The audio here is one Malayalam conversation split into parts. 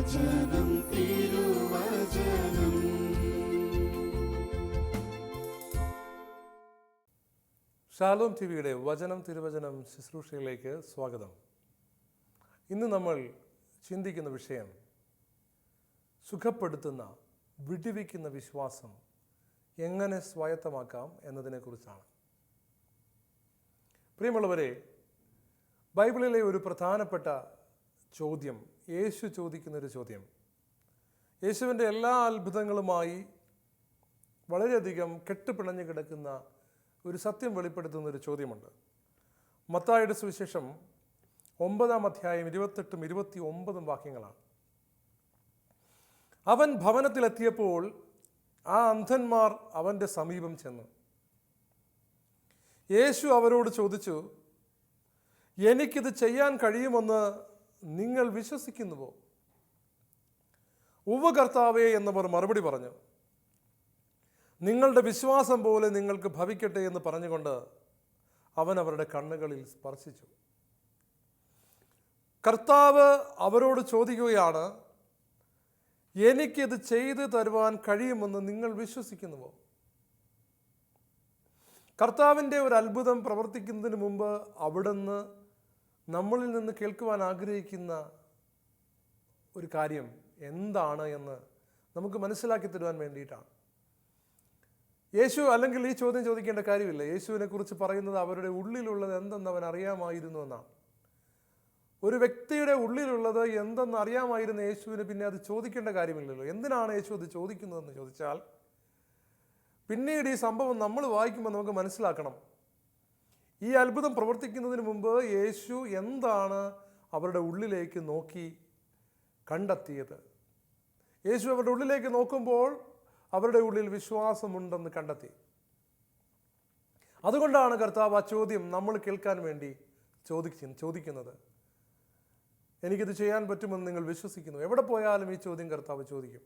തിരുവചനം തിരുവചനം. ഷാലോം ടി വിയുടെ വചനം തിരുവചനം ശുശ്രൂഷയിലേക്ക് സ്വാഗതം. ഇന്ന് നമ്മൾ ചിന്തിക്കുന്ന വിഷയം സുഖപ്പെടുത്തുന്ന വിടിവിക്കുന്ന വിശ്വാസം എങ്ങനെ സ്വായത്തമാക്കാം എന്നതിനെക്കുറിച്ചാണ്. പ്രിയമുള്ളവരെ ബൈബിളിലെ ഒരു പ്രധാനപ്പെട്ട ചോദ്യം യേശു ചോദിക്കുന്നൊരു ചോദ്യം. യേശുവിന്റെ എല്ലാ അത്ഭുതങ്ങളുമായി വളരെയധികം കെട്ടുപിണഞ്ഞു കിടക്കുന്ന ഒരു സത്യം വെളിപ്പെടുത്തുന്ന ഒരു ചോദ്യമുണ്ട്. മത്തായുടെ സുവിശേഷം ഒമ്പതാം അധ്യായം ഇരുപത്തെട്ടും ഇരുപത്തി ഒമ്പതും വാക്യങ്ങളാണ്. അവൻ ഭവനത്തിലെത്തിയപ്പോൾ ആ അന്ധന്മാർ അവന്റെ സമീപം ചെന്നു. യേശു അവരോട് ചോദിച്ചു എനിക്കിത് ചെയ്യാൻ കഴിയുമെന്ന് നിങ്ങൾ വിശ്വസിക്കുന്നുവോ? ഉവകർത്താവേ കർത്താവേ എന്നവർ മറുപടി പറഞ്ഞു നിങ്ങളുടെ വിശ്വാസം പോലെ നിങ്ങൾക്ക് ഭവിക്കട്ടെ എന്ന് പറഞ്ഞുകൊണ്ട് അവൻ അവരുടെ കണ്ണുകളിൽ സ്പർശിച്ചു. കർത്താവ് അവരോട് ചോദിക്കുകയാണ് എനിക്കിത് ചെയ്തു തരുവാൻ കഴിയുമെന്ന് നിങ്ങൾ വിശ്വസിക്കുന്നുവോ? കർത്താവിന്റെ ഒരു അത്ഭുതം പ്രവർത്തിക്കുന്നതിന് മുമ്പ് അവിടുന്ന് നമ്മളിൽ നിന്ന് കേൾക്കുവാൻ ആഗ്രഹിക്കുന്ന ഒരു കാര്യം എന്താണ് എന്ന് നമുക്ക് മനസ്സിലാക്കി തരുവാൻ വേണ്ടിയിട്ടാണ്. യേശു അല്ലെങ്കിൽ ഈ ചോദ്യം ചോദിക്കേണ്ട കാര്യമില്ല. യേശുവിനെ കുറിച്ച് പറയുന്നത് അവരുടെ ഉള്ളിലുള്ളത് എന്തെന്ന് അവൻ അറിയാമായിരുന്നു എന്നാണ്. ഒരു വ്യക്തിയുടെ ഉള്ളിലുള്ളത് എന്തെന്ന് അറിയാമായിരുന്ന യേശുവിന് പിന്നെ അത് ചോദിക്കേണ്ട കാര്യമില്ലല്ലോ. എന്തിനാണ് യേശു അത് ചോദിക്കുന്നതെന്ന് ചോദിച്ചാൽ പിന്നീട് ഈ സംഭവം നമ്മൾ വായിക്കുമ്പോൾ നമുക്ക് മനസ്സിലാക്കണം. ഈ അത്ഭുതം പ്രവർത്തിക്കുന്നതിന് മുമ്പ് യേശു എന്താണ് അവരുടെ ഉള്ളിലേക്ക് നോക്കി കണ്ടെത്തിയത്? യേശു അവരുടെ ഉള്ളിലേക്ക് നോക്കുമ്പോൾ അവരുടെ ഉള്ളിൽ വിശ്വാസമുണ്ടെന്ന് കണ്ടെത്തി. അതുകൊണ്ടാണ് കർത്താവ് ആ ചോദ്യം നമ്മൾ കേൾക്കാൻ വേണ്ടി ചോദിക്ക ചോദിക്കുന്നത്. എനിക്കിത് ചെയ്യാൻ പറ്റുമെന്ന് നിങ്ങൾ വിശ്വസിക്കുന്നു. എവിടെ പോയാലും ഈ ചോദ്യം കർത്താവ് ചോദിക്കും.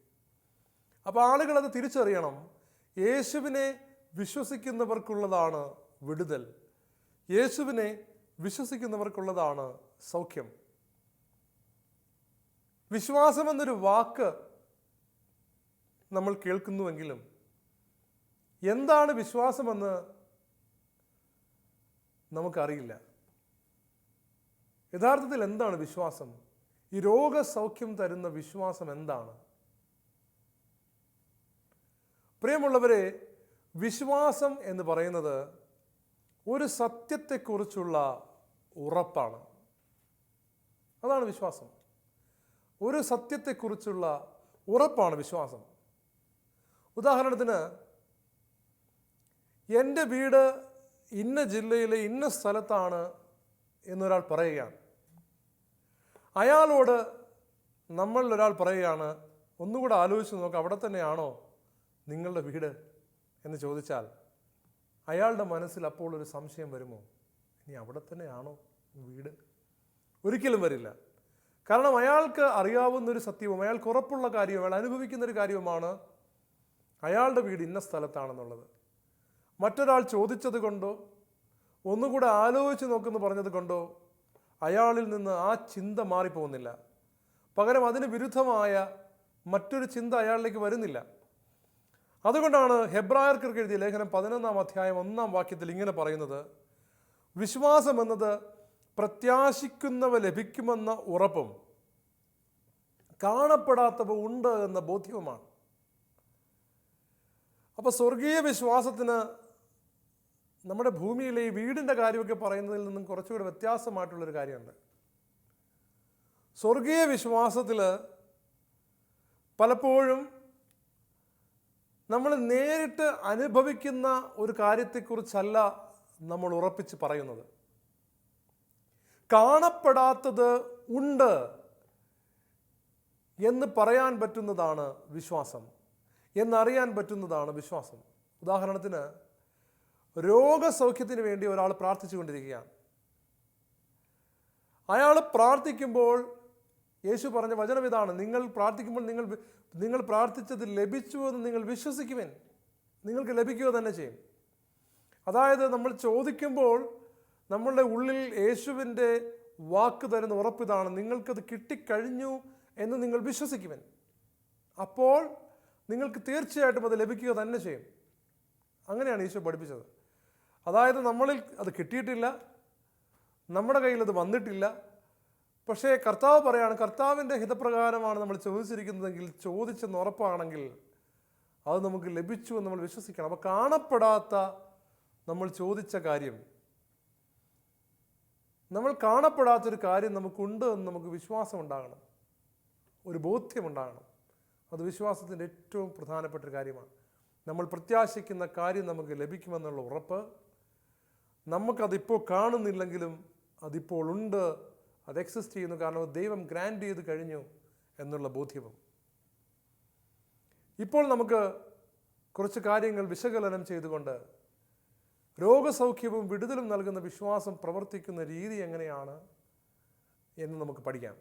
അപ്പോൾ ആളുകൾ അത് തിരിച്ചറിയണം. യേശുവിനെ വിശ്വസിക്കുന്നവർക്കുള്ളതാണ് വിടുതൽ. യേശുവിനെ വിശ്വസിക്കുന്നവർക്കുള്ളതാണ് സൗഖ്യം. വിശ്വാസം എന്നൊരു വാക്ക് നമ്മൾ കേൾക്കുന്നുവെങ്കിലും എന്താണ് വിശ്വാസമെന്ന് നമുക്കറിയില്ല. യഥാർത്ഥത്തിൽ എന്താണ് വിശ്വാസം? ഈ രോഗസൗഖ്യം തരുന്ന വിശ്വാസം എന്താണ്? പ്രിയമുള്ളവരെ വിശ്വാസം എന്ന് പറയുന്നത് ഒരു സത്യത്തെക്കുറിച്ചുള്ള ഉറപ്പാണ്. അതാണ് വിശ്വാസം. ഒരു സത്യത്തെക്കുറിച്ചുള്ള ഉറപ്പാണ് വിശ്വാസം. ഉദാഹരണത്തിന് എന്റെ വീട് ഇന്ന ജില്ലയിലെ ഇന്ന സ്ഥലത്താണ് എന്നൊരാൾ പറയുകയാണ്. അയാളോട് നമ്മളിൽ ഒരാൾ പറയുകയാണ് ഒന്നുകൂടെ ആലോചിച്ച് നോക്കാം അവിടെ തന്നെയാണോ നിങ്ങളുടെ വീട്? എന്ന് ചോദിച്ചാൽ അയാളുടെ മനസ്സിൽ അപ്പോൾ ഒരു സംശയം വരുമോ? ഇനി അവിടെ തന്നെയാണോ വീട്? ഒരിക്കലും വരില്ല. കാരണം അയാൾക്ക് അറിയാവുന്ന ഒരു സത്യവും അയാൾക്ക് ഉറപ്പുള്ള കാര്യവും അയാൾ അനുഭവിക്കുന്ന ഒരു കാര്യവുമാണ് അയാളുടെ വീട് ഇന്ന സ്ഥലത്താണെന്നുള്ളത്. മറ്റൊരാൾ ചോദിച്ചത് കൊണ്ടോ ഒന്നുകൂടെ ആലോചിച്ച് നോക്കുന്നു പറഞ്ഞത് കൊണ്ടോ അയാളിൽ നിന്ന് ആ ചിന്ത മാറിപ്പോകുന്നില്ല. പകരം അതിന് വിരുദ്ധമായ മറ്റൊരു ചിന്ത അയാളിലേക്ക് വരുന്നില്ല. അതുകൊണ്ടാണ് ഹെബ്രായർക്കർക്ക് എഴുതിയ ലേഖനം പതിനൊന്നാം അധ്യായം ഒന്നാം വാക്യത്തിൽ ഇങ്ങനെ പറയുന്നത് വിശ്വാസം എന്നത് പ്രത്യാശിക്കുന്നവ ലഭിക്കുമെന്ന ഉറപ്പും കാണപ്പെടാത്തവ ഉണ്ട് എന്ന ബോധ്യവുമാണ്. അപ്പോൾ സ്വർഗീയ വിശ്വാസത്തിന് നമ്മുടെ ഭൂമിയിലെ ഈ വീടിന്റെ കാര്യമൊക്കെ പറയുന്നതിൽ നിന്നും കുറച്ചുകൂടി വ്യത്യാസമായിട്ടുള്ളൊരു കാര്യമുണ്ട്. സ്വർഗീയ വിശ്വാസത്തിൽ പലപ്പോഴും നമ്മൾ നേരിട്ട് അനുഭവിക്കുന്ന ഒരു കാര്യത്തെക്കുറിച്ചല്ല നമ്മൾ ഉറപ്പിച്ച് പറയുന്നത്. കാണപ്പെടാത്തത് ഉണ്ട് എന്ന് പറയാൻ പറ്റുന്നതാണ് വിശ്വാസം. എന്നറിയാൻ പറ്റുന്നതാണ് വിശ്വാസം. ഉദാഹരണത്തിന് രോഗസൗഖ്യത്തിന് വേണ്ടി ഒരാൾ പ്രാർത്ഥിച്ചുകൊണ്ടിരിക്കുകയാണ്. അയാൾ പ്രാർത്ഥിക്കുമ്പോൾ യേശു പറഞ്ഞ വചനം ഇതാണ്. നിങ്ങൾ പ്രാർത്ഥിക്കുമ്പോൾ നിങ്ങൾ നിങ്ങൾ പ്രാർത്ഥിച്ചത് ലഭിച്ചു എന്ന് നിങ്ങൾ വിശ്വസിക്കുവൻ. നിങ്ങൾക്ക് ലഭിക്കുക തന്നെ ചെയ്യും. അതായത് നമ്മൾ ചോദിക്കുമ്പോൾ നമ്മളുടെ ഉള്ളിൽ യേശുവിന്റെ വാക്ക് തരുന്ന ഉറപ്പിതാണ് നിങ്ങൾക്കത് കിട്ടിക്കഴിഞ്ഞു എന്ന് നിങ്ങൾ വിശ്വസിക്കുവൻ. അപ്പോൾ നിങ്ങൾക്ക് തീർച്ചയായിട്ടും അത് ലഭിക്കുക തന്നെ ചെയ്യും. അങ്ങനെയാണ് ഈശോ പഠിപ്പിച്ചത്. അതായത് നമ്മളിൽ അത് കിട്ടിയിട്ടില്ല. നമ്മുടെ കയ്യിൽ അത് വന്നിട്ടില്ല. പക്ഷേ കർത്താവ് പറയാണ് കർത്താവിന്റെ ഹിതപ്രകാരമാണ് നമ്മൾ ചോദിച്ചിരിക്കുന്നതെങ്കിൽ ചോദിച്ചെന്ന് ഉറപ്പാണെങ്കിൽ അത് നമുക്ക് ലഭിച്ചു എന്ന് നമ്മൾ വിശ്വസിക്കണം. അപ്പോൾ കാണപ്പെടാത്ത നമ്മൾ ചോദിച്ച കാര്യം നമ്മൾ കാണപ്പെടാത്തൊരു കാര്യം നമുക്കുണ്ട് എന്ന് നമുക്ക് വിശ്വാസം ഉണ്ടാകണം ഒരു ബോധ്യമുണ്ടാകണം. അത് വിശ്വാസത്തിന്റെ ഏറ്റവും പ്രധാനപ്പെട്ട ഒരു കാര്യമാണ്. നമ്മൾ പ്രത്യാശിക്കുന്ന കാര്യം നമുക്ക് ലഭിക്കുമെന്നുള്ള ഉറപ്പ്. നമുക്കതിപ്പോൾ കാണുന്നില്ലെങ്കിലും അതിപ്പോൾ ഉണ്ട് അത് എക്സിസ്റ്റ് ചെയ്യുന്നു. കാരണം ദൈവം ഗ്രാൻഡ് ചെയ്ത് കഴിഞ്ഞു എന്നുള്ള ബോധ്യവും. ഇപ്പോൾ നമുക്ക് കുറച്ച് കാര്യങ്ങൾ വിശകലനം ചെയ്തുകൊണ്ട് രോഗസൗഖ്യവും വിടുതലും നൽകുന്ന വിശ്വാസം പ്രവർത്തിക്കുന്ന രീതി എങ്ങനെയാണ് എന്ന് നമുക്ക് പഠിക്കാം.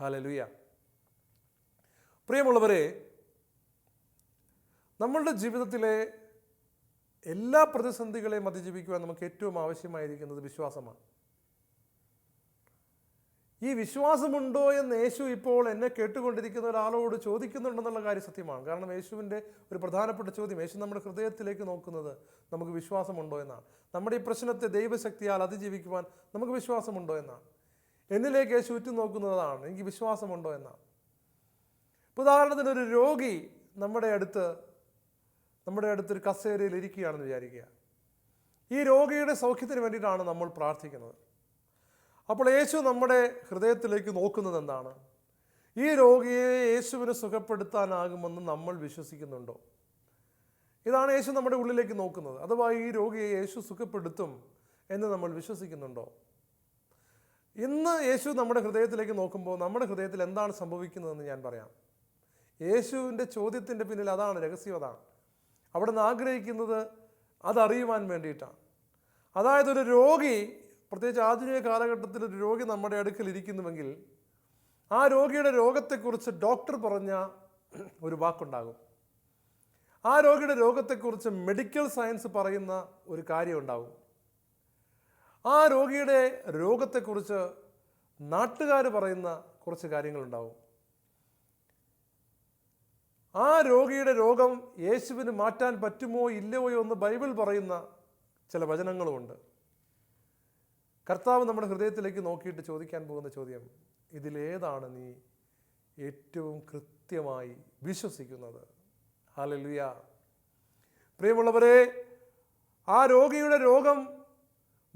ഹാലലുയ പ്രിയമുള്ളവരെ നമ്മളുടെ ജീവിതത്തിലെ എല്ലാ പ്രതിസന്ധികളെയും അതിജീവിക്കുവാൻ നമുക്ക് ഏറ്റവും ആവശ്യമായിരിക്കുന്നത് വിശ്വാസമാണ്. ഈ വിശ്വാസമുണ്ടോ എന്ന് യേശു ഇപ്പോൾ എന്നെ കേട്ടുകൊണ്ടിരിക്കുന്ന ഒരാളോട് ചോദിക്കുന്നുണ്ടെന്നുള്ള കാര്യം സത്യമാണ്. കാരണം യേശുവിന്റെ ഒരു പ്രധാനപ്പെട്ട ചോദ്യം യേശു നമ്മുടെ ഹൃദയത്തിലേക്ക് നോക്കുന്നത് നമുക്ക് വിശ്വാസമുണ്ടോ എന്നാണ്. നമ്മുടെ ഈ പ്രശ്നത്തെ ദൈവശക്തിയാൽ അതിജീവിക്കുവാൻ നമുക്ക് വിശ്വാസമുണ്ടോ എന്നാണ്. എന്നിലേക്ക് യേശു ഉറ്റു നോക്കുന്നതാണ് എനിക്ക് വിശ്വാസമുണ്ടോ എന്നാണ്. ഇപ്പോൾ ഉദാഹരണത്തിന് ഒരു രോഗി നമ്മുടെ അടുത്ത് നമ്മുടെ അടുത്തൊരു കസേരയിൽ ഇരിക്കുകയാണെന്ന് വിചാരിക്കുക. ഈ രോഗിയുടെ സൗഖ്യത്തിന് വേണ്ടിയിട്ടാണ് നമ്മൾ പ്രാർത്ഥിക്കുന്നത്. അപ്പോൾ യേശു നമ്മുടെ ഹൃദയത്തിലേക്ക് നോക്കുന്നത് എന്താണ്? ഈ രോഗിയെ യേശുവിന് സുഖപ്പെടുത്താനാകുമെന്ന് നമ്മൾ വിശ്വസിക്കുന്നുണ്ടോ? ഇതാണ് യേശു നമ്മുടെ ഉള്ളിലേക്ക് നോക്കുന്നത്. അഥവാ ഈ രോഗിയെ യേശു സുഖപ്പെടുത്തും എന്ന് നമ്മൾ വിശ്വസിക്കുന്നുണ്ടോ? ഇന്ന് യേശു നമ്മുടെ ഹൃദയത്തിലേക്ക് നോക്കുമ്പോൾ നമ്മുടെ ഹൃദയത്തിൽ എന്താണ് സംഭവിക്കുന്നതെന്ന് ഞാൻ പറയാം. യേശുവിന്റെ ചോദ്യത്തിന്റെ പിന്നിൽ അതാണ് രഹസ്യം അതാണ്. അവിടെ നിന്ന് ആഗ്രഹിക്കുന്നത് അതറിയുവാൻ വേണ്ടിയിട്ടാണ്. അതായത് ഒരു രോഗി പ്രത്യേകിച്ച് ആധുനിക കാലഘട്ടത്തിൽ ഒരു രോഗി നമ്മുടെ അടുക്കൽ ഇരിക്കുന്നുവെങ്കിൽ ആ രോഗിയുടെ രോഗത്തെക്കുറിച്ച് ഡോക്ടർ പറഞ്ഞ ഒരു വാക്കുണ്ടാകും. ആ രോഗിയുടെ രോഗത്തെക്കുറിച്ച് മെഡിക്കൽ സയൻസ് പറയുന്ന ഒരു കാര്യം ഉണ്ടാകും ആ രോഗിയുടെ രോഗത്തെക്കുറിച്ച് നാട്ടുകാർ പറയുന്ന കുറച്ച് കാര്യങ്ങളുണ്ടാവും ആ രോഗിയുടെ രോഗം യേശുവിന് മാറ്റാൻ പറ്റുമോ ഇല്ലയോ എന്ന് ബൈബിൾ പറയുന്ന ചില വചനങ്ങളുമുണ്ട്. കർത്താവ് നമ്മുടെ ഹൃദയത്തിലേക്ക് നോക്കിയിട്ട് ചോദിക്കാൻ പോകുന്ന ചോദ്യം ഇതിലേതാണ് നീ ഏറ്റവും കൃത്യമായി വിശ്വസിക്കുന്നത്? ഹാലലുയ പ്രിയമുള്ളവരെ ആ രോഗിയുടെ രോഗം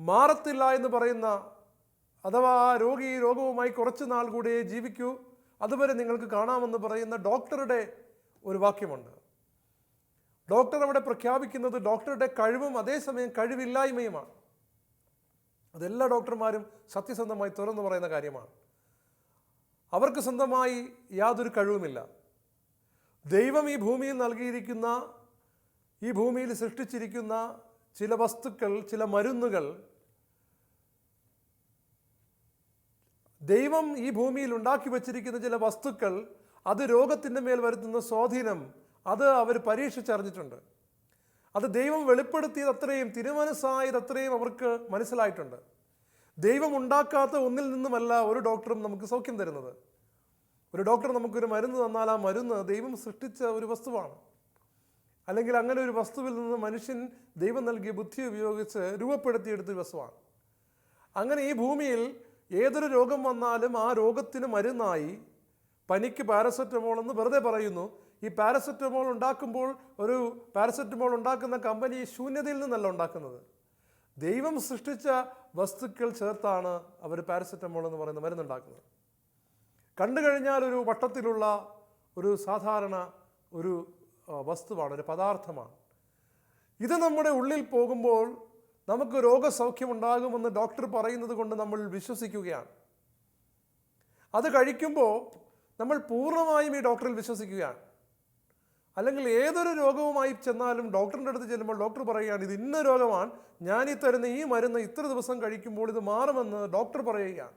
മാറത്തില്ല എന്ന് പറയുന്ന അഥവാ ആ രോഗി രോഗവുമായി കുറച്ച് നാൾ കൂടിയേ ജീവിക്കൂ അതുവരെ നിങ്ങൾക്ക് കാണാമെന്ന് പറയുന്ന ഡോക്ടറുടെ ഒരു വാക്യമുണ്ട്. ഡോക്ടർ അവിടെ പ്രഖ്യാപിക്കുന്നത് ഡോക്ടറുടെ കഴിവും അതേസമയം കഴിവില്ലായ്മയുമാണ്. അതെല്ലാ ഡോക്ടർമാരും സത്യസന്ധമായി തുറന്നു പറയുന്ന കാര്യമാണ്. അവർക്ക് സ്വന്തമായി യാതൊരു കഴിവുമില്ല. ദൈവം ഈ ഭൂമിയിൽ നൽകിയിരിക്കുന്ന ഈ ഭൂമിയിൽ സൃഷ്ടിച്ചിരിക്കുന്ന ചില വസ്തുക്കൾ ചില മരുന്നുകൾ ദൈവം ഈ ഭൂമിയിൽ ഉണ്ടാക്കി വച്ചിരിക്കുന്ന ചില വസ്തുക്കൾ അത് രോഗത്തിന്റെ മേൽ വരുത്തുന്ന സ്വാധീനം അത് അവർ പരീക്ഷിച്ചറിഞ്ഞിട്ടുണ്ട്. അത് ദൈവം വെളിപ്പെടുത്തിയത് അത്രയും തിരുമനസ്സായത് അത്രയും അവർക്ക് മനസ്സിലായിട്ടുണ്ട്. ദൈവം ഉണ്ടാക്കാത്ത ഒന്നിൽ നിന്നുമല്ല ഒരു ഡോക്ടറും നമുക്ക് സൗഖ്യം തരുന്നത്. ഒരു ഡോക്ടർ നമുക്കൊരു മരുന്ന് തന്നാൽ ആ മരുന്ന് ദൈവം സൃഷ്ടിച്ച ഒരു വസ്തുവാണ്. അല്ലെങ്കിൽ അങ്ങനെ ഒരു വസ്തുവിൽ നിന്ന് മനുഷ്യൻ ദൈവം നൽകിയ ബുദ്ധി ഉപയോഗിച്ച് രൂപപ്പെടുത്തിയെടുത്ത വസ്തുവാണ്. അങ്ങനെ ഈ ഭൂമിയിൽ ഏതൊരു രോഗം വന്നാലും ആ രോഗത്തിന് മരുന്നായി പനിക്ക് പാരസെറ്റമോൾ എന്ന് വെറുതെ പറയുന്നു. ഈ പാരസെറ്റമോൾ ഉണ്ടാക്കുമ്പോൾ ഒരു പാരസെറ്റമോൾ ഉണ്ടാക്കുന്ന കമ്പനി ശൂന്യതയിൽ നിന്നല്ല ഉണ്ടാക്കുന്നത്. ദൈവം സൃഷ്ടിച്ച വസ്തുക്കൾ ചേർത്താണ് അവർ പാരസെറ്റമോൾ എന്ന് പറയുന്ന മരുന്നുണ്ടാക്കുന്നത്. കണ്ടു കഴിഞ്ഞാൽ ഒരു വട്ടത്തിലുള്ള ഒരു സാധാരണ ഒരു വസ്തുവാണ് ഒരു പദാർത്ഥമാണ്. ഇത് നമ്മുടെ ഉള്ളിൽ പോകുമ്പോൾ നമുക്ക് രോഗസൗഖ്യം ഉണ്ടാകുമെന്ന് ഡോക്ടർ പറയുന്നത് കൊണ്ട് നമ്മൾ വിശ്വസിക്കുകയാണ്. അത് കഴിക്കുമ്പോൾ നമ്മൾ പൂർണമായും ഈ ഡോക്ടറിൽ വിശ്വസിക്കുകയാണ്. അല്ലെങ്കിൽ ഏതൊരു രോഗവുമായി ചെന്നാലും ഡോക്ടറിന്റെ അടുത്ത് ചെല്ലുമ്പോൾ ഡോക്ടർ പറയുകയാണ് ഇത് ഇന്ന രോഗമാണ് ഞാൻ ഈ തരുന്ന ഈ മരുന്ന് ഇത്ര ദിവസം കഴിക്കുമ്പോൾ ഇത് മാറുമെന്ന് ഡോക്ടർ പറയുകയാണ്.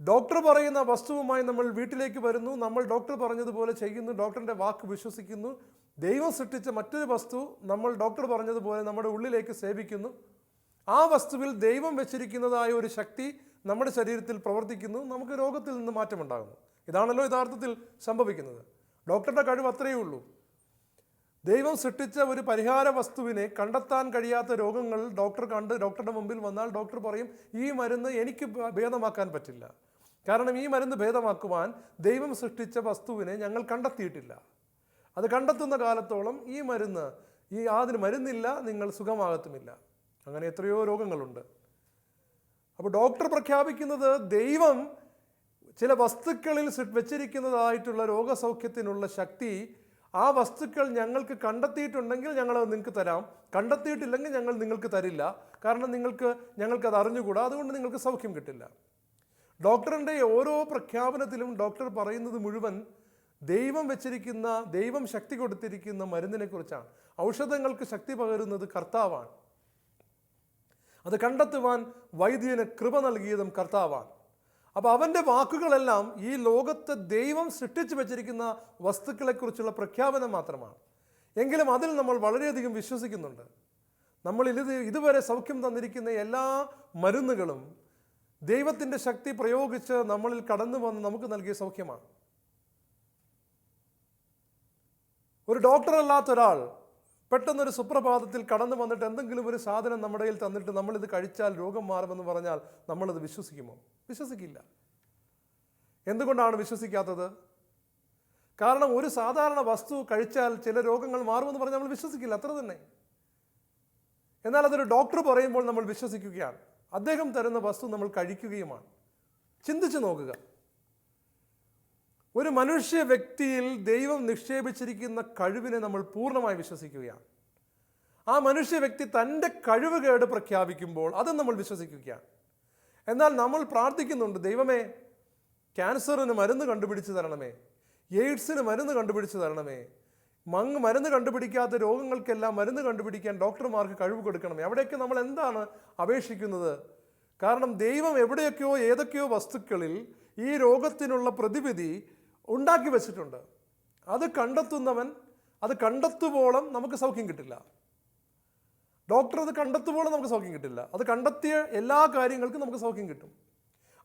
ഡോക്ടർ പറയുന്ന വസ്തുവുമായി നമ്മൾ വീട്ടിലേക്ക് വരുന്നു നമ്മൾ ഡോക്ടർ പറഞ്ഞതുപോലെ ചെയ്യുന്നു ഡോക്ടറിന്റെ വാക്ക് വിശ്വസിക്കുന്നു ദൈവം സൃഷ്ടിച്ച മറ്റൊരു വസ്തു നമ്മൾ ഡോക്ടർ പറഞ്ഞതുപോലെ നമ്മുടെ ഉള്ളിലേക്ക് സേവിക്കുന്നു. ആ വസ്തുവിൽ ദൈവം വെച്ചിരിക്കുന്നതായ ഒരു ശക്തി നമ്മുടെ ശരീരത്തിൽ പ്രവർത്തിക്കുന്നു നമുക്ക് രോഗത്തിൽ നിന്ന് മാറ്റമുണ്ടാകുന്നു. ഇതാണല്ലോ യഥാർത്ഥത്തിൽ സംഭവിക്കുന്നത്. ഡോക്ടറുടെ കഴിവ് അത്രയേ ഉള്ളൂ. ദൈവം സൃഷ്ടിച്ച ഒരു പരിഹാര വസ്തുവിനെ കണ്ടെത്താൻ കഴിയാത്ത രോഗങ്ങൾ ഡോക്ടർ കണ്ട് ഡോക്ടറുടെ മുമ്പിൽ വന്നാൽ ഡോക്ടർ പറയും ഈ മരുന്ന് എനിക്ക് ഭേദമാക്കാൻ പറ്റില്ല. കാരണം ഈ മരുന്ന് ഭേദമാക്കുവാൻ ദൈവം സൃഷ്ടിച്ച വസ്തുവിനെ ഞങ്ങൾ കണ്ടെത്തിയിട്ടില്ല. അത് കണ്ടെത്തുന്ന കാലത്തോളം ഈ മരുന്ന് ഈ അതിന് മരുന്നില്ല നിങ്ങൾ സുഖമാകത്തുമില്ല. അങ്ങനെ എത്രയോ രോഗങ്ങളുണ്ട്. അപ്പോൾ ഡോക്ടർ പ്രഖ്യാപിക്കുന്നത് ദൈവം ചില വസ്തുക്കളിൽ വെച്ചിരിക്കുന്നതായിട്ടുള്ള രോഗസൗഖ്യത്തിനുള്ള ശക്തി ആ വസ്തുക്കൾ ഞങ്ങൾക്ക് കണ്ടെത്തിയിട്ടുണ്ടെങ്കിൽ ഞങ്ങൾ അത് നിങ്ങൾക്ക് തരാം. കണ്ടെത്തിയിട്ടില്ലെങ്കിൽ ഞങ്ങൾ നിങ്ങൾക്ക് തരില്ല. കാരണം നിങ്ങൾക്ക് ഞങ്ങൾക്ക് ഞങ്ങൾക്കത് അറിഞ്ഞുകൂടാ. അതുകൊണ്ട് നിങ്ങൾക്ക് സൗഖ്യം കിട്ടില്ല. ഡോക്ടറിന്റെ ഓരോ പ്രഖ്യാപനത്തിലും ഡോക്ടർ പറയുന്നത് മുഴുവൻ ദൈവം വെച്ചിരിക്കുന്ന ദൈവം ശക്തി കൊടുത്തിരിക്കുന്ന മരുന്നിനെ കുറിച്ചാണ് ഔഷധങ്ങൾക്ക് ശക്തി പകരുന്നത് കർത്താവാണ്. അത് കണ്ടെത്തുവാൻ വൈദ്യന് കൃപ നൽകിയതും കർത്താവാണ്. അപ്പോൾ അവന്റെ വാക്കുകളെല്ലാം ഈ ലോകത്ത് ദൈവം സൃഷ്ടിച്ചു വെച്ചിരിക്കുന്ന വസ്തുക്കളെക്കുറിച്ചുള്ള പ്രഖ്യാപനം മാത്രമാണ്. എങ്കിലും അതിൽ നമ്മൾ വളരെയധികം വിശ്വസിക്കുന്നുണ്ട്. നമ്മൾ ഇത് ഇതുവരെ സൗഖ്യം തന്നിരിക്കുന്ന എല്ലാ മരുന്നുകളും ദൈവത്തിന്റെ ശക്തി പ്രയോഗിച്ച് നമ്മളിൽ കടന്നു വന്ന് നമുക്ക് നൽകിയ സൗഖ്യമാണ്. ഒരു ഡോക്ടർ അല്ലാത്ത ഒരാൾ പെട്ടെന്നൊരു സുപ്രഭാതത്തിൽ കടന്നു വന്നിട്ട് എന്തെങ്കിലും ഒരു സാധനം നമ്മുടെ കയ്യിൽ തന്നിട്ട് നമ്മളിത് കഴിച്ചാൽ രോഗം മാറുമെന്ന് പറഞ്ഞാൽ നമ്മളത് വിശ്വസിക്കുമോ? വിശ്വസിക്കില്ല. എന്തുകൊണ്ടാണ് വിശ്വസിക്കാത്തത്? കാരണം ഒരു സാധാരണ വസ്തു കഴിച്ചാൽ ചില രോഗങ്ങൾ മാറുമെന്ന് പറഞ്ഞാൽ നമ്മൾ വിശ്വസിക്കില്ല. അത്ര തന്നെ. എന്നാൽ അതൊരു ഡോക്ടർ പറയുമ്പോൾ നമ്മൾ വിശ്വസിക്കുകയാണ്. അദ്ദേഹം തരുന്ന വസ്തു നമ്മൾ കഴിക്കുകയുമാണ്. ചിന്തിച്ചു നോക്കുക. ഒരു മനുഷ്യ വ്യക്തിയിൽ ദൈവം നിക്ഷേപിച്ചിരിക്കുന്ന കഴിവിനെ നമ്മൾ പൂർണമായി വിശ്വസിക്കുകയാണ്. ആ മനുഷ്യ വ്യക്തി തന്റെ കഴിവ് കേട് പ്രഖ്യാപിക്കുമ്പോൾ അതും നമ്മൾ വിശ്വസിക്കുകയാണ്. എന്നാൽ നമ്മൾ പ്രാർത്ഥിക്കുന്നുണ്ട് ദൈവമേ ക്യാൻസറിന് മരുന്ന് കണ്ടുപിടിച്ച് തരണമേ എയ്ഡ്സിന് മരുന്ന് കണ്ടുപിടിച്ച് തരണമേ മങ് മരുന്ന് കണ്ടുപിടിക്കാത്ത രോഗങ്ങൾക്കെല്ലാം മരുന്ന് കണ്ടുപിടിക്കാൻ ഡോക്ടർമാർക്ക് കഴിവ് കൊടുക്കണമേ. അവിടെയൊക്കെ നമ്മൾ എന്താണ് അപേക്ഷിക്കുന്നത്? കാരണം ദൈവം എവിടെയൊക്കെയോ ഏതൊക്കെയോ വസ്തുക്കളിൽ ഈ രോഗത്തിനുള്ള പ്രതിവിധി ഉണ്ടാക്കി വെച്ചിട്ടുണ്ട്. അത് കണ്ടെത്തുന്നവൻ അത് കണ്ടെത്തുവോളം നമുക്ക് സൗഖ്യം കിട്ടില്ല. ഡോക്ടർ അത് കണ്ടെത്തുവോളം നമുക്ക് സൗഖ്യം കിട്ടില്ല. അത് കണ്ടെത്തിയ എല്ലാ കാര്യങ്ങൾക്കും നമുക്ക് സൗഖ്യം കിട്ടും.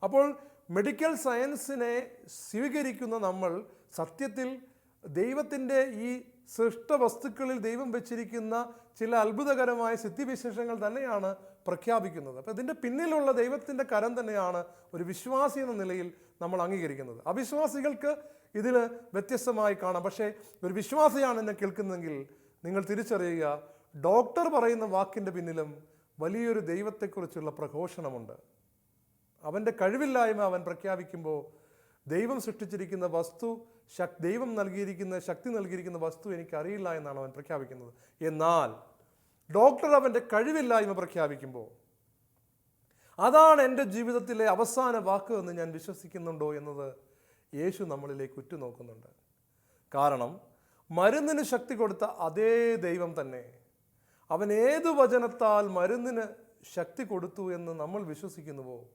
അപ്പോൾ മെഡിക്കൽ സയൻസിനെ സ്വീകരിക്കുന്ന നമ്മൾ സത്യത്തിൽ ദൈവത്തിന്റെ ഈ സൃഷ്ട വസ്തുക്കളിൽ ദൈവം വെച്ചിരിക്കുന്ന ചില അത്ഭുതകരമായ സിദ്ധിവിശേഷങ്ങൾ തന്നെയാണ് പ്രഖ്യാപിക്കുന്നത്. അപ്പോൾ ഇതിന്റെ പിന്നിലുള്ള ദൈവത്തിന്റെ കരം തന്നെയാണ് ഒരു വിശ്വാസി എന്ന നിലയിൽ നമ്മൾ അംഗീകരിക്കുന്നത്. അവിശ്വാസികൾക്ക് ഇതിൽ വ്യത്യസ്തമായി കാണാം. പക്ഷേ ഒരു വിശ്വാസിയാണ് എന്നെ കേൾക്കുന്നതെങ്കിൽ നിങ്ങൾ തിരിച്ചറിയുക ഡോക്ടർ പറയുന്ന വാക്കിന്റെ പിന്നിലും വലിയൊരു ദൈവത്തെക്കുറിച്ചുള്ള പ്രഘോഷണമുണ്ട്. അവന്റെ കഴിവില്ലായ്മ അവൻ പ്രഖ്യാപിക്കുമ്പോൾ ദൈവം സൃഷ്ടിച്ചിരിക്കുന്ന വസ്തു ശക് ദൈവം നൽകിയിരിക്കുന്ന ശക്തി നൽകിയിരിക്കുന്ന വസ്തു എനിക്കറിയില്ല എന്നാണ് അവൻ പ്രഖ്യാപിക്കുന്നത്. എന്നാൽ ഡോക്ടർ അവന്റെ കഴിവില്ലായ്മ പ്രഖ്യാപിക്കുമ്പോൾ അതാണ് എന്റെ ജീവിതത്തിലെ അവസാന വാക്ക് എന്ന് ഞാൻ വിശ്വസിക്കുന്നുണ്ടോ എന്നത് യേശു നമ്മളിലേക്ക് ഉറ്റുനോക്കുന്നുണ്ട്. കാരണം മരുന്നിന് ശക്തി കൊടുത്ത അതേ ദൈവം തന്നെ. അവൻ ഏതു വചനത്താൽ മരുന്നിന് ശക്തി കൊടുത്തു എന്ന് നമ്മൾ വിശ്വസിക്കുന്നുവോ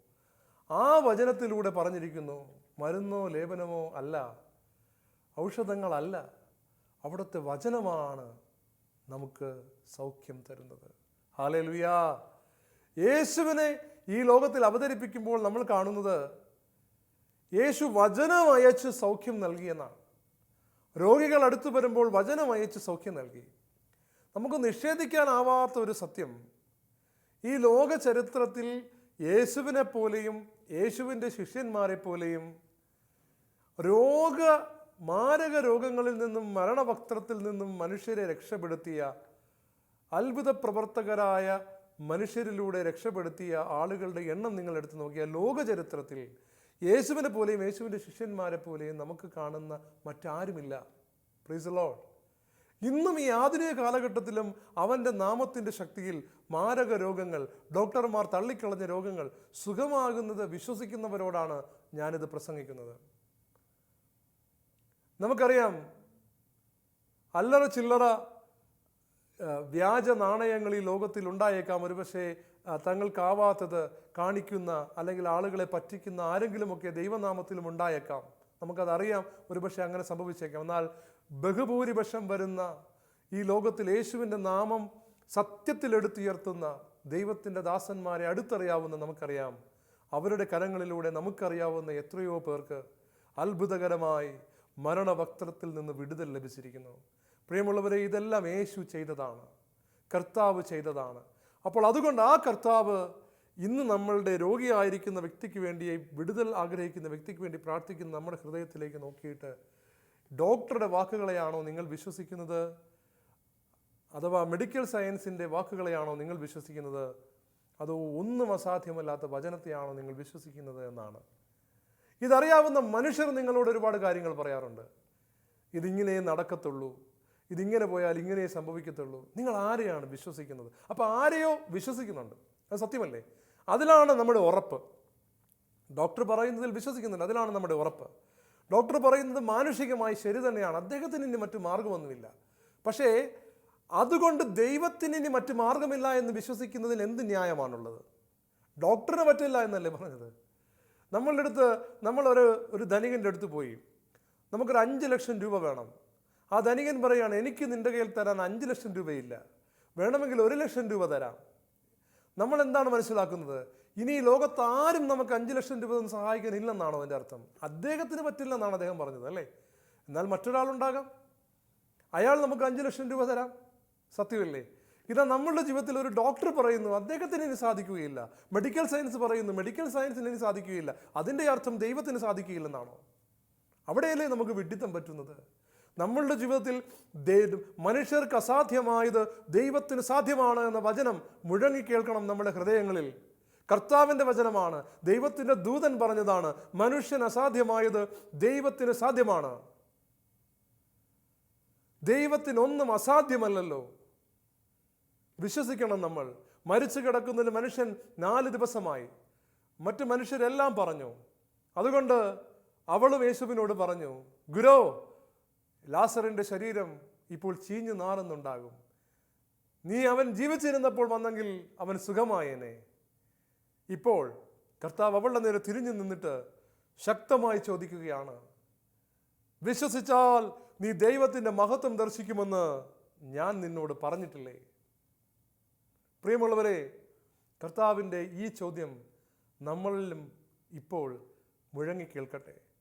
ആ വചനത്തിലൂടെ പറഞ്ഞിരിക്കുന്നു മരുന്നോ ലേപനമോ അല്ല ഔഷധങ്ങളല്ല അവിടുത്തെ വചനമാണ് നമുക്ക് സൗഖ്യം തരുന്നത്. ഹാലേ ലുയാ യേശുവിനെ ഈ ലോകത്തിൽ അവതരിപ്പിക്കുമ്പോൾ നമ്മൾ കാണുന്നത് യേശു വചനം അയച്ച് സൗഖ്യം നൽകിയെന്നാണ് രോഗികൾ അടുത്തു വരുമ്പോൾ വചനം അയച്ച് സൗഖ്യം നൽകി. നമുക്ക് നിഷേധിക്കാനാവാത്ത ഒരു സത്യം. ഈ ലോക ചരിത്രത്തിൽ യേശുവിനെ പോലെയും യേശുവിന്റെ ശിഷ്യന്മാരെ പോലെയും രോഗ മാരക രോഗങ്ങളിൽ നിന്നും മരണവക്ത്രത്തിൽ നിന്നും മനുഷ്യരെ രക്ഷപ്പെടുത്തിയ അത്ഭുത പ്രവർത്തകരായ മനുഷ്യരിലൂടെ രക്ഷപ്പെടുത്തിയ ആളുകളുടെ എണ്ണം നിങ്ങൾ എടുത്തു നോക്കിയാൽ ലോകചരിത്രത്തിൽ യേശുവിനെ പോലെയും യേശുവിന്റെ ശിഷ്യന്മാരെ പോലെയും നമുക്ക് കാണുന്ന മറ്റാരുമില്ല. പ്രീസ് ലോഡ് ഇന്നും ഈ ആധുനിക കാലഘട്ടത്തിലും അവന്റെ നാമത്തിന്റെ ശക്തിയിൽ മാരക രോഗങ്ങൾ ഡോക്ടർമാർ തള്ളിക്കളഞ്ഞ രോഗങ്ങൾ സുഖമാകുന്നത് വിശ്വസിക്കുന്നവരോടാണ് ഞാനിത് പ്രസംഗിക്കുന്നത്. നമുക്കറിയാം അല്ലറ ചില്ലറ വ്യാജ നാണയങ്ങൾ ഈ ലോകത്തിൽ ഉണ്ടായേക്കാം. ഒരുപക്ഷെ തങ്ങൾക്കാവാത്തത് കാണിക്കുന്ന അല്ലെങ്കിൽ ആളുകളെ പറ്റിക്കുന്ന ആരെങ്കിലുമൊക്കെ ദൈവനാമത്തിലും ഉണ്ടായേക്കാം. നമുക്കതറിയാം ഒരുപക്ഷെ അങ്ങനെ സംഭവിച്ചേക്കാം. എന്നാൽ ബഹുഭൂരിപക്ഷം വരുന്ന ഈ ലോകത്തിൽ യേശുവിന്റെ നാമം സത്യത്തിലെടുത്തുയർത്തുന്ന ദൈവത്തിന്റെ ദാസന്മാരെ അടുത്തറിയാവുന്ന നമുക്കറിയാം. അവരുടെ കരങ്ങളിലൂടെ നമുക്കറിയാവുന്ന എത്രയോ പേർക്ക് അത്ഭുതകരമായി മരണവക്ത്രത്തിൽ നിന്ന് വിടുതൽ ലഭിച്ചിരിക്കുന്നു. പ്രിയമുള്ളവരെ ഇതെല്ലാം യേശു ചെയ്തതാണ്. കർത്താവ് ചെയ്തതാണ്. അപ്പോൾ അതുകൊണ്ട് ആ കർത്താവ് ഇന്ന് നമ്മളുടെ രോഗിയായിരിക്കുന്ന വ്യക്തിക്ക് വേണ്ടി വിടുതൽ ആഗ്രഹിക്കുന്ന വ്യക്തിക്ക് വേണ്ടി പ്രാർത്ഥിക്കുന്ന നമ്മുടെ ഹൃദയത്തിലേക്ക് നോക്കിയിട്ട് ഡോക്ടറുടെ വാക്കുകളെയാണോ നിങ്ങൾ വിശ്വസിക്കുന്നത്? അഥവാ മെഡിക്കൽ സയൻസിന്റെ വാക്കുകളെയാണോ നിങ്ങൾ വിശ്വസിക്കുന്നത്? അതോ ഒന്നും അസാധ്യമല്ലാത്ത വചനത്തെയാണോ നിങ്ങൾ വിശ്വസിക്കുന്നത് എന്നാണ്. ഇതറിയാവുന്ന മനുഷ്യർ നിങ്ങളോട് ഒരുപാട് കാര്യങ്ങൾ പറയാറുണ്ട്. ഇതിങ്ങനെ നടക്കത്തുള്ളൂ. ഇതിങ്ങനെ പോയാൽ ഇങ്ങനെ സംഭവിക്കത്തുള്ളൂ. നിങ്ങൾ ആരെയാണ് വിശ്വസിക്കുന്നത്? അപ്പോൾ ആരെയോ വിശ്വസിക്കുന്നുണ്ട്. അത് സത്യമല്ലേ? അതിലാണ് നമ്മുടെ ഉറപ്പ്. ഡോക്ടർ പറയുന്നതിൽ വിശ്വസിക്കുന്നുണ്ട്. അതിലാണ് നമ്മുടെ ഉറപ്പ്. ഡോക്ടർ പറയുന്നത് മാനുഷികമായി ശരി തന്നെയാണ്. അദ്ദേഹത്തിന് ഇനി മറ്റു മാർഗമൊന്നുമില്ല. പക്ഷേ അതുകൊണ്ട് ദൈവത്തിന് ഇനി മറ്റു മാർഗമില്ല എന്ന് വിശ്വസിക്കുന്നതിൽ എന്ത് ന്യായമാണുള്ളത്? ഡോക്ടറിന് പറ്റില്ല എന്നല്ലേ പറഞ്ഞത്? നമ്മളുടെ അടുത്ത് നമ്മളൊരു ഒരു ധനികന്റെ അടുത്ത് പോയി. നമുക്കൊരു അഞ്ച് ലക്ഷം രൂപ വേണം. ആ ധനികൻ പറയുകയാണ് എനിക്ക് നിന്റെ കയ്യിൽ തരാൻ അഞ്ച് ലക്ഷം രൂപയില്ല. വേണമെങ്കിൽ ഒരു ലക്ഷം രൂപ തരാം. നമ്മൾ എന്താണ് മനസ്സിലാക്കുന്നത്? ഇനി ലോകത്ത് ആരും നമുക്ക് അഞ്ച് ലക്ഷം രൂപ ഒന്നും സഹായിക്കാനില്ലെന്നാണോ എന്റെ അർത്ഥം? അദ്ദേഹത്തിന് പറ്റില്ല എന്നാണ് അദ്ദേഹം പറഞ്ഞത് അല്ലേ? എന്നാൽ മറ്റൊരാളുണ്ടാകാം. അയാൾ നമുക്ക് അഞ്ച് ലക്ഷം രൂപ തരാം. സത്യമല്ലേ? ഇതാ നമ്മളുടെ ജീവിതത്തിൽ ഒരു ഡോക്ടർ പറയുന്നു അദ്ദേഹത്തിന് ഇനി സാധിക്കുകയില്ല. മെഡിക്കൽ സയൻസ് പറയുന്നു മെഡിക്കൽ സയൻസിന് ഇനി സാധിക്കുകയില്ല. അതിന്റെ അർത്ഥം ദൈവത്തിന് സാധിക്കുകയില്ലെന്നാണോ? അവിടെയല്ലേ നമുക്ക് വിഡിത്തം പറ്റുന്നത്? നമ്മളുടെ ജീവിതത്തിൽ മനുഷ്യർക്ക് അസാധ്യമായത് ദൈവത്തിന് സാധ്യമാണ് എന്ന വചനം മുഴങ്ങി കേൾക്കണം നമ്മുടെ ഹൃദയങ്ങളിൽ. കർത്താവിന്റെ വചനമാണ്. ദൈവത്തിന്റെ ദൂതൻ പറഞ്ഞതാണ് മനുഷ്യൻ അസാധ്യമായത് ദൈവത്തിന് സാധ്യമാണ്. ദൈവത്തിനൊന്നും അസാധ്യമല്ലല്ലോ. വിശ്വസിക്കണം നമ്മൾ. മരിച്ചു കിടക്കുന്നതിന് മനുഷ്യൻ നാല് ദിവസമായി. മറ്റു മനുഷ്യരെല്ലാം പറഞ്ഞു. അതുകൊണ്ട് അവളും യേശുവിനോട് പറഞ്ഞു ഗുരോ ലാസറിന്റെ ശരീരം ഇപ്പോൾ ചീഞ്ഞു നാറുന്നുണ്ടാകും. നീ അവൻ ജീവിച്ചിരുന്നപ്പോൾ വന്നെങ്കിൽ അവൻ സുഖമായേനെ. ഇപ്പോൾ കർത്താവ് അവളുടെ നേരെ തിരിഞ്ഞു നിന്നിട്ട് ശക്തമായി ചോദിക്കുകയാണ്. വിശ്വസിച്ചാൽ നീ ദൈവത്തിന്റെ മഹത്വം ദർശിക്കുമെന്ന് ഞാൻ നിന്നോട് പറഞ്ഞിട്ടില്ലേ? പ്രിയമുള്ളവരെ കർത്താവിന്റെ ഈ ചോദ്യം നമ്മളിലും ഇപ്പോൾ മുഴങ്ങി കേൾക്കട്ടെ.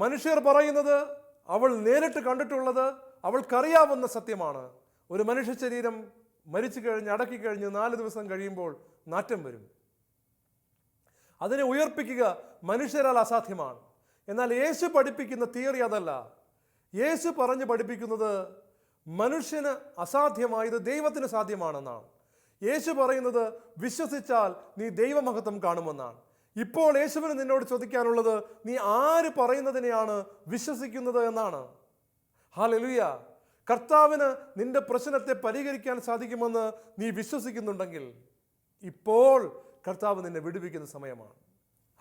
മനുഷ്യർ പറയുന്നത് അവൾ നേരിട്ട് കണ്ടിട്ടുള്ളത് അവൾക്കറിയാവുന്ന സത്യമാണ്. ഒരു മനുഷ്യ ശരീരം മരിച്ചു കഴിഞ്ഞ് അടക്കി കഴിഞ്ഞ് നാല് ദിവസം കഴിയുമ്പോൾ നാറ്റം വരും. അതിനെ ഉയർപ്പിക്കുക മനുഷ്യരാൽ അസാധ്യമാണ്. എന്നാൽ യേശു പഠിപ്പിക്കുന്ന തിയറി അതല്ല. യേശു പറഞ്ഞ് പഠിപ്പിക്കുന്നത് മനുഷ്യന് അസാധ്യമായത് ദൈവത്തിന് സാധ്യമാണെന്നാണ്. യേശു പറയുന്നത് വിശ്വസിച്ചാൽ നീ ദൈവമഹത്വം കാണുമെന്നാണ്. ഇപ്പോൾ യേശുവിന് നിന്നോട് ചോദിക്കാനുള്ളത് നീ ആര് പറയുന്നതിനെയാണ് വിശ്വസിക്കുന്നത് എന്നാണ്? ഹാലലുയ കർത്താവിന് നിന്റെ പ്രശ്നത്തെ പരിഹരിക്കാൻ സാധിക്കുമെന്ന് നീ വിശ്വസിക്കുന്നുണ്ടെങ്കിൽ ഇപ്പോൾ കർത്താവ് നിന്നെ വിടുവിക്കുന്ന സമയമാണ്.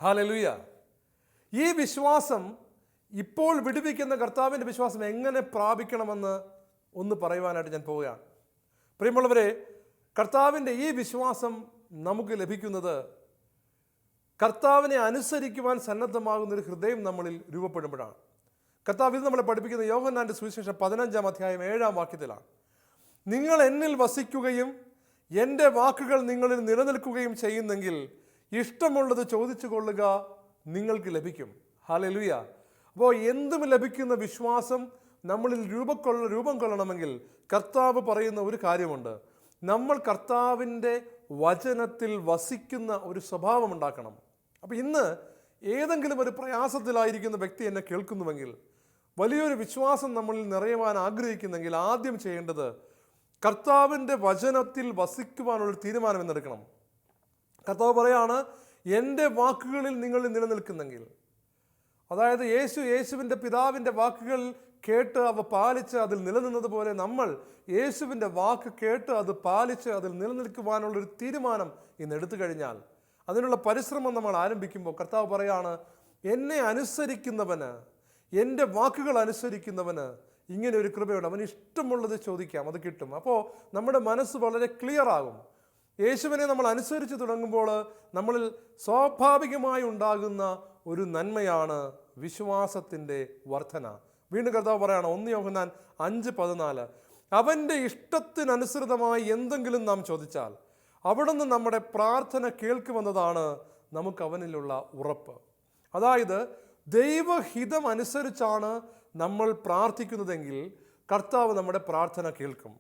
ഹാലലുയ ഈ വിശ്വാസം ഇപ്പോൾ വിടുവിക്കുന്ന കർത്താവിന്റെ വിശ്വാസം എങ്ങനെ പ്രാപിക്കണമെന്ന് ഒന്ന് പറയുവാനായിട്ട് ഞാൻ പോവുകയാണ്. പ്രിയമുള്ളവരെ കർത്താവിന്റെ ഈ വിശ്വാസം നമുക്ക് ലഭിക്കുന്നത് കർത്താവിനെ അനുസരിക്കുവാൻ സന്നദ്ധമാകുന്ന ഒരു ഹൃദയം നമ്മളിൽ രൂപപ്പെടുമ്പോഴാണ്. കർത്താവ് ഇത് നമ്മളെ പഠിപ്പിക്കുന്ന യോഹന്നാന്റെ സുവിശേഷം പതിനഞ്ചാം അധ്യായം ഏഴാം വാക്യത്തിലാണ്. നിങ്ങൾ എന്നിൽ വസിക്കുകയും എന്റെ വാക്കുകൾ നിങ്ങളിൽ നിലനിൽക്കുകയും ചെയ്യുന്നെങ്കിൽ ഇഷ്ടമുള്ളത് ചോദിച്ചു കൊള്ളുക നിങ്ങൾക്ക് ലഭിക്കും. ഹാലലുയ അപ്പോൾ എന്തും ലഭിക്കുന്ന വിശ്വാസം നമ്മളിൽ രൂപക്കൊള്ള രൂപം കൊള്ളണമെങ്കിൽ കർത്താവ് പറയുന്ന ഒരു കാര്യമുണ്ട്. നമ്മൾ കർത്താവിന്റെ വചനത്തിൽ വസിക്കുന്ന ഒരു സ്വഭാവം ഉണ്ടാക്കണം. അപ്പോൾ ഇന്ന് ഏതെങ്കിലും ഒരു പ്രയാസത്തിലായിരിക്കുന്ന വ്യക്തി എന്നെ കേൾക്കുന്നുവെങ്കിൽ വലിയൊരു വിശ്വാസം നമ്മളിൽ നിറയുവാൻ ആഗ്രഹിക്കുന്നെങ്കിൽ ആദ്യം ചെയ്യേണ്ടത് കർത്താവിന്റെ വചനത്തിൽ വസിക്കുവാനുള്ള തീരുമാനം എന്നെടുക്കണം കർത്താവ് പറയാണ് എന്റെ വാക്കുകളിൽ നിങ്ങൾ നിലനിൽക്കുന്നെങ്കിൽ. അതായത് യേശു യേശുവിന്റെ പിതാവിന്റെ വാക്കുകൾ കേട്ട് അവ പാലിച്ച് അതിൽ നിലനിന്നത് പോലെ നമ്മൾ യേശുവിന്റെ വാക്ക് കേട്ട് അത് പാലിച്ച് അതിൽ നിലനിൽക്കുവാനുള്ളൊരു തീരുമാനം ഇന്ന് എടുത്തു കഴിഞ്ഞാൽ അതിനുള്ള പരിശ്രമം നമ്മൾ ആരംഭിക്കുമ്പോൾ കർത്താവ് പറയാണ് എന്നെ അനുസരിക്കുന്നവന് എന്റെ വാക്കുകൾ അനുസരിക്കുന്നവന് ഇങ്ങനെ ഒരു കൃപയുണ്ട്. അവന് ഇഷ്ടമുള്ളത് ചോദിക്കാം അത് കിട്ടും. അപ്പോൾ നമ്മുടെ മനസ്സ് വളരെ ക്ലിയർ ആകും. യേശുവിനെ നമ്മൾ അനുസരിച്ച് തുടങ്ങുമ്പോൾ നമ്മളിൽ സ്വാഭാവികമായി ഉണ്ടാകുന്ന ഒരു നന്മയാണ് വിശ്വാസത്തിന്റെ വർധന വീണ്ടും കർത്താവ് പറയാണ് ഒന്ന് യോഹന്നാൻ അഞ്ച് പതിനാല് അവന്റെ ഇഷ്ടത്തിനനുസൃതമായി എന്തെങ്കിലും നാം ചോദിച്ചാൽ അവിടുന്ന് നമ്മുടെ പ്രാർത്ഥന കേൾക്കുമെന്നതാണ് നമുക്ക് അവനിലുള്ള ഉറപ്പ്. അതായത് ദൈവഹിതം അനുസരിച്ചാണ് നമ്മൾ പ്രാർത്ഥിക്കുന്നതെങ്കിൽ കർത്താവ് നമ്മുടെ പ്രാർത്ഥന കേൾക്കും.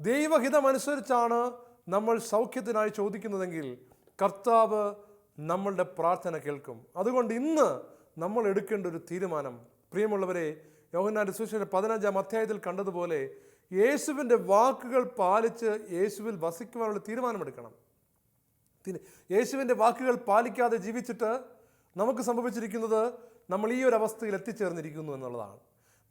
ദൈവഹിതമനുസരിച്ചാണ് നമ്മൾ സൗഖ്യത്തിനായി ചോദിക്കുന്നതെങ്കിൽ കർത്താവ് നമ്മളുടെ പ്രാർത്ഥന കേൾക്കും. അതുകൊണ്ട് ഇന്ന് നമ്മൾ എടുക്കേണ്ട ഒരു തീരുമാനം. പ്രിയമുള്ളവരെ യോഹന്നാന്റെ സുശേഷം പതിനഞ്ചാം അധ്യായത്തിൽ കണ്ടതുപോലെ യേശുവിന്റെ വാക്കുകൾ പാലിച്ച് യേശുവിൽ വസിക്കുവാനുള്ള തീരുമാനമെടുക്കണം. തിരി- യേശുവിന്റെ വാക്കുകൾ പാലിക്കാതെ ജീവിച്ചിട്ട് നമുക്ക് സംഭവിച്ചിരിക്കുന്നത് നമ്മൾ ഈ ഒരു അവസ്ഥയിൽ എത്തിച്ചേർന്നിരിക്കുന്നു എന്നുള്ളതാണ്.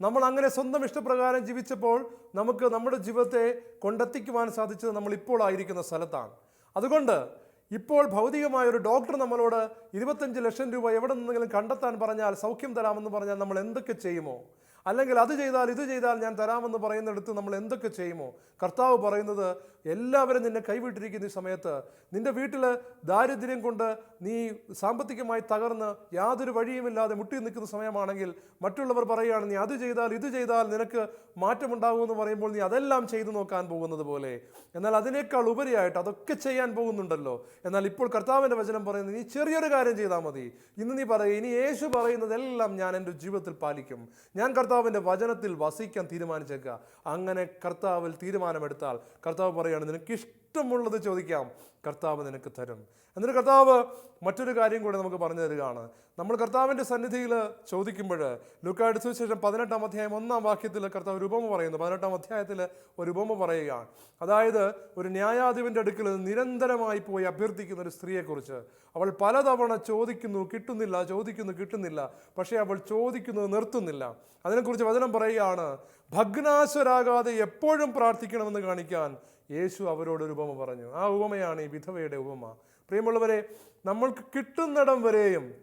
നമ്മൾ അങ്ങനെ സ്വന്തം ഇഷ്ടപ്രകാരം ജീവിച്ചപ്പോൾ നമുക്ക് നമ്മുടെ ജീവിതത്തെ കൊണ്ടെത്തിക്കുവാൻ സാധിച്ചത് നമ്മൾ ഇപ്പോൾ ആയിരിക്കുന്ന സ്ഥലത്താണ്. അതുകൊണ്ട് ഇപ്പോൾ ഭൗതികമായ ഒരു ഡോക്ടർ നമ്മളോട് ഇരുപത്തഞ്ച് ലക്ഷം രൂപ എവിടെ നിന്നെങ്കിലും കണ്ടെത്താൻ പറഞ്ഞാൽ സൗഖ്യം തരാമെന്ന് പറഞ്ഞാൽ നമ്മൾ എന്തൊക്കെ ചെയ്യുമോ അല്ലെങ്കിൽ അത് ചെയ്താൽ ഇത് ചെയ്താൽ ഞാൻ തരാമെന്ന് പറയുന്നിടത്ത് നമ്മൾ എന്തൊക്കെ ചെയ്യുമോ? കർത്താവ് പറയുന്നത് എല്ലാവരും നിന്നെ കൈവിട്ടിരിക്കുന്ന ഈ സമയത്ത് നിന്റെ വീട്ടിൽ ദാരിദ്ര്യം കൊണ്ട് നീ സാമ്പത്തികമായി തകർന്ന് യാതൊരു വഴിയുമില്ലാതെ മുട്ടി നിൽക്കുന്ന സമയമാണെങ്കിൽ മറ്റുള്ളവർ പറയുകയാണ് നീ അത് ചെയ്താൽ ഇത് ചെയ്താൽ നിനക്ക് മാറ്റമുണ്ടാകുമെന്ന് പറയുമ്പോൾ നീ അതെല്ലാം ചെയ്തു നോക്കാൻ പോകുന്നത് പോലെ. എന്നാൽ അതിനേക്കാൾ ഉപരിയായിട്ട് അതൊക്കെ ചെയ്യാൻ പോകുന്നുണ്ടല്ലോ. എന്നാൽ ഇപ്പോൾ കർത്താവിന്റെ വചനം പറയുന്നത് നീ ചെറിയൊരു കാര്യം ചെയ്താൽ മതി. ഇന്ന് നീ പറയും ഇനി യേശു പറയുന്നതെല്ലാം ഞാൻ എന്റെ ജീവിതത്തിൽ പാലിക്കും. ഞാൻ കർത്താവിന്റെ വചനത്തിൽ വസിക്കാൻ തീരുമാനിച്ചേക്കുക. അങ്ങനെ കർത്താവിൽ തീരുമാനമെടുത്താൽ കർത്താവ് പറയുകയാണ് നിനക്ക് ഇഷ്ടമുള്ളത് ചോദിക്കാം കർത്താവ് നിനക്ക് തരും. എന്നിട്ട് കർത്താവ് മറ്റൊരു കാര്യം കൂടെ നമുക്ക് പറഞ്ഞു തരികയാണ്. നമ്മൾ കർത്താവിന്റെ സന്നിധിയിൽ ചോദിക്കുമ്പോൾ ലൂക്കായുടെ സുവിശേഷം പതിനെട്ടാം അധ്യായം ഒന്നാം വാക്യത്തിൽ കർത്താവ് ഒരു ഉപമ പറയുന്നു. പതിനെട്ടാം അധ്യായത്തിൽ ഒരു ഉപമ പറയുകയാണ്. അതായത് ഒരു ന്യായാധിപന്റെ അടുക്കൽ നിരന്തരമായി പോയി അഭ്യർത്ഥിക്കുന്ന ഒരു സ്ത്രീയെക്കുറിച്ച്. അവൾ പലതവണ ചോദിക്കുന്നു കിട്ടുന്നില്ല ചോദിക്കുന്നു കിട്ടുന്നില്ല. പക്ഷേ അവൾ ചോദിക്കുന്നത് നിർത്തുന്നില്ല. അതിനെക്കുറിച്ച് വചനം പറയുകയാണ് ഭഗ്നാശരാകാതെ എപ്പോഴും പ്രാർത്ഥിക്കണമെന്ന് കാണിക്കാൻ യേശു അവരോടൊരു ഉപമ പറഞ്ഞു. ആ ഉപമയാണ് ഈ വിധവയുടെ ഉപമ. പ്രിയമുള്ളവരെ നമ്മൾക്ക് കിട്ടുന്നിടം വരെയും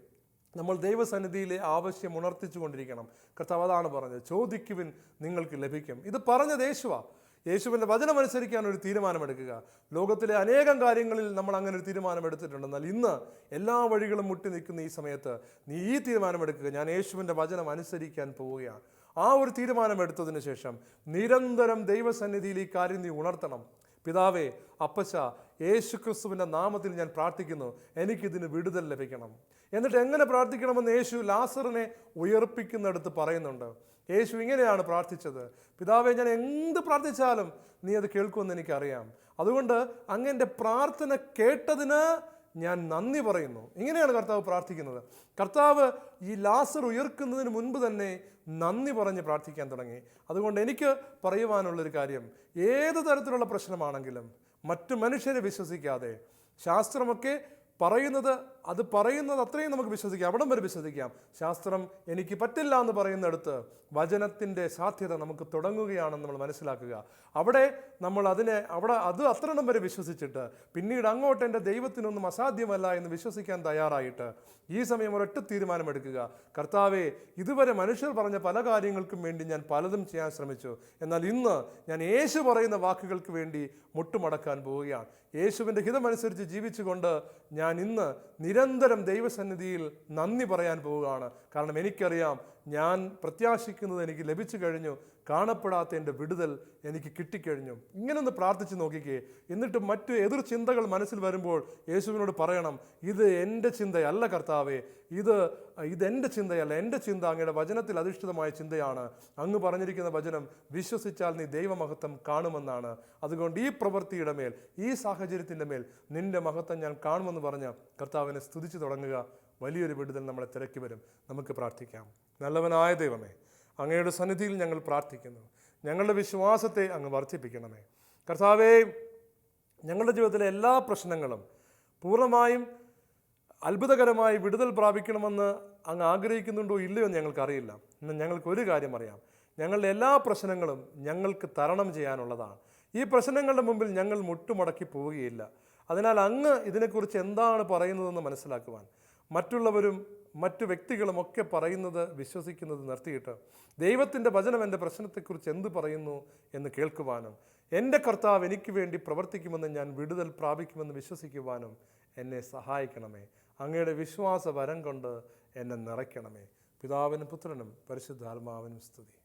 നമ്മൾ ദൈവസന്നിധിയിലെ ആവശ്യം ഉണർത്തിച്ചു കൊണ്ടിരിക്കണം. കർത്താവ് അതാണ് പറഞ്ഞത്. ചോദിക്കുവിൻ നിങ്ങൾക്ക് ലഭിക്കും. ഇത് പറഞ്ഞത് യേശുവാ. യേശുവിന്റെ വചനം അനുസരിക്കാൻ ഒരു തീരുമാനമെടുക്കുക. ലോകത്തിലെ അനേകം കാര്യങ്ങളിൽ നമ്മൾ അങ്ങനെ ഒരു തീരുമാനം എടുത്തിട്ടുണ്ട് എന്നാൽ ഇന്ന് എല്ലാ വഴികളും മുട്ടി നിൽക്കുന്ന ഈ സമയത്ത് നീ ഈ തീരുമാനമെടുക്കുക. ഞാൻ യേശുവിന്റെ വചനം അനുസരിക്കാൻ പോവുകയാണ്. ആ ഒരു തീരുമാനം എടുത്തതിന് ശേഷം നിരന്തരം ദൈവസന്നിധിയിൽ ഈ കാര്യം നീ ഉണർത്തണം. പിതാവേ അപ്പച്ച യേശു ക്രിസ്തുവിന്റെ നാമത്തിൽ ഞാൻ പ്രാർത്ഥിക്കുന്നു എനിക്കിതിന് വിടുതൽ ലഭിക്കണം. എന്നിട്ട് എങ്ങനെ പ്രാർത്ഥിക്കണമെന്ന് യേശു ലാസറിനെ ഉയർപ്പിക്കുന്നിടത്ത് പറയുന്നുണ്ട്. യേശു ഇങ്ങനെയാണ് പ്രാർത്ഥിച്ചത്. പിതാവെ ഞാൻ എന്ത് പ്രാർത്ഥിച്ചാലും നീ അത് കേൾക്കുമെന്ന് എനിക്കറിയാം. അതുകൊണ്ട് അങ്ങന്റെ പ്രാർത്ഥന കേട്ടതിന് ഞാൻ നന്ദി പറയുന്നു. ഇങ്ങനെയാണ് കർത്താവ് പ്രാർത്ഥിക്കുന്നത്. കർത്താവ് ഈ ലാസർ ഉയർക്കുന്നതിന് മുൻപ് തന്നെ നന്ദി പറഞ്ഞ് പ്രാർത്ഥിക്കാൻ തുടങ്ങി. അതുകൊണ്ട് എനിക്ക് പറയുവാനുള്ളൊരു കാര്യം ഏത് തരത്തിലുള്ള പ്രശ്നമാണെങ്കിലും മറ്റു മനുഷ്യരെ വിശ്വസിക്കാതെ ശാസ്ത്രമൊക്കെ പറയുന്നത് അത് പറയുന്നത് അത്രയും നമുക്ക് വിശ്വസിക്കാം. അവിടം വരെ വിശ്വസിക്കാം. ശാസ്ത്രം എനിക്ക് പറ്റില്ല എന്ന് പറയുന്നിടത്ത് വചനത്തിന്റെ സാധ്യത നമുക്ക് തുടങ്ങുകയാണെന്ന് നമ്മൾ മനസ്സിലാക്കുക. അവിടെ നമ്മൾ അതിനെ അവിടെ അത് അത്രണം വരെ വിശ്വസിച്ചിട്ട് പിന്നീട് അങ്ങോട്ട് എന്റെ ദൈവത്തിനൊന്നും അസാധ്യമല്ല എന്ന് വിശ്വസിക്കാൻ തയ്യാറായിട്ട് ഈ സമയം ഒരൊറ്റ തീരുമാനമെടുക്കുക. കർത്താവെ ഇതുവരെ മനുഷ്യർ പറഞ്ഞ പല കാര്യങ്ങൾക്കും വേണ്ടി ഞാൻ പലതും ചെയ്യാൻ ശ്രമിച്ചു. എന്നാൽ ഇന്ന് ഞാൻ യേശു പറയുന്ന വാക്കുകൾക്ക് വേണ്ടി മുട്ടുമടക്കാൻ പോവുകയാണ്. യേശുവിന്റെ ഹിതമനുസരിച്ച് ജീവിച്ചുകൊണ്ട് ഞാൻ ഇന്ന് നിരന്തരം ദൈവസന്നിധിയിൽ നന്ദി പറയാൻ പോവുകയാണ്. കാരണം എനിക്കറിയാം ഞാൻ പ്രത്യാശിക്കുന്നത് എനിക്ക് ലഭിച്ചു കഴിഞ്ഞു കാണപ്പെടാത്ത എന്റെ വിടുതൽ എനിക്ക് കിട്ടിക്കഴിഞ്ഞു. ഇങ്ങനൊന്ന് പ്രാർത്ഥിച്ച് നോക്കിക്കേ. എന്നിട്ട് മറ്റു എതിർ ചിന്തകൾ മനസ്സിൽ വരുമ്പോൾ യേശുവിനോട് പറയണം ഇത് എന്റെ ചിന്തയല്ല കർത്താവേ ഇത് ഇതെന്റെ ചിന്തയല്ല എന്റെ ചിന്ത അങ്ങയുടെ വചനത്തിൽ അധിഷ്ഠിതമായ ചിന്തയാണ്. അങ്ങ് പറഞ്ഞിരിക്കുന്ന വചനം വിശ്വസിച്ചാൽ നീ ദൈവമഹത്വം കാണുമെന്നാണ്. അതുകൊണ്ട് ഈ പ്രവൃത്തിയുടെ മേൽ ഈ സാഹചര്യത്തിന്റെ മേൽ നിന്റെ മഹത്വം ഞാൻ കാണുമെന്ന് പറഞ്ഞ് കർത്താവിനെ സ്തുതിച്ചു തുടങ്ങുക. വലിയൊരു വിടുതൽ നമ്മളെ തിരക്കി വരും. നമുക്ക് പ്രാർത്ഥിക്കാം. നല്ലവനായ ദൈവമേ അങ്ങയുടെ സന്നിധിയിൽ ഞങ്ങൾ പ്രാർത്ഥിക്കുന്നു. ഞങ്ങളുടെ വിശ്വാസത്തെ അങ്ങ് വർദ്ധിപ്പിക്കണമേ. കർത്താവേ ഞങ്ങളുടെ ജീവിതത്തിലെ എല്ലാ പ്രശ്നങ്ങളും പൂർണമായും അത്ഭുതകരമായി വിടുതൽ പ്രാപിക്കണമെന്ന് അങ്ങ് ആഗ്രഹിക്കുന്നുണ്ടോ ഇല്ലയോ എന്ന് ഞങ്ങൾക്കറിയില്ല. എന്നാൽ ഞങ്ങൾക്ക് ഒരു കാര്യം അറിയാം. ഞങ്ങളുടെ എല്ലാ പ്രശ്നങ്ങളും ഞങ്ങൾക്ക് തരണം ചെയ്യാനുള്ളതാണ്. ഈ പ്രശ്നങ്ങളുടെ മുമ്പിൽ ഞങ്ങൾ മുട്ടുമടക്കി പോവുകയില്ല. അതിനാൽ അങ്ങ് ഇതിനെക്കുറിച്ച് എന്താണ് പറയുന്നതെന്ന് മനസ്സിലാക്കുവാൻ മറ്റുള്ളവരും മറ്റു വ്യക്തികളും ഒക്കെ പറയുന്നത് വിശ്വസിക്കുന്നത് നിർത്തിയിട്ട് ദൈവത്തിന്റെ വചനം എന്റെ പ്രശ്നത്തെക്കുറിച്ച് എന്ത് പറയുന്നു എന്ന് കേൾക്കുവാനും എന്റെ കർത്താവ് എനിക്ക് വേണ്ടി പ്രവർത്തിക്കുമെന്ന് ഞാൻ വിടുതൽ പ്രാപിക്കുമെന്ന് വിശ്വസിക്കുവാനും എന്നെ സഹായിക്കണമേ. അങ്ങയുടെ വിശ്വാസ വരം കൊണ്ട് എന്നെ നിറയ്ക്കണമേ. പിതാവിനും പുത്രനും പരിശുദ്ധാത്മാവിനും സ്തുതി.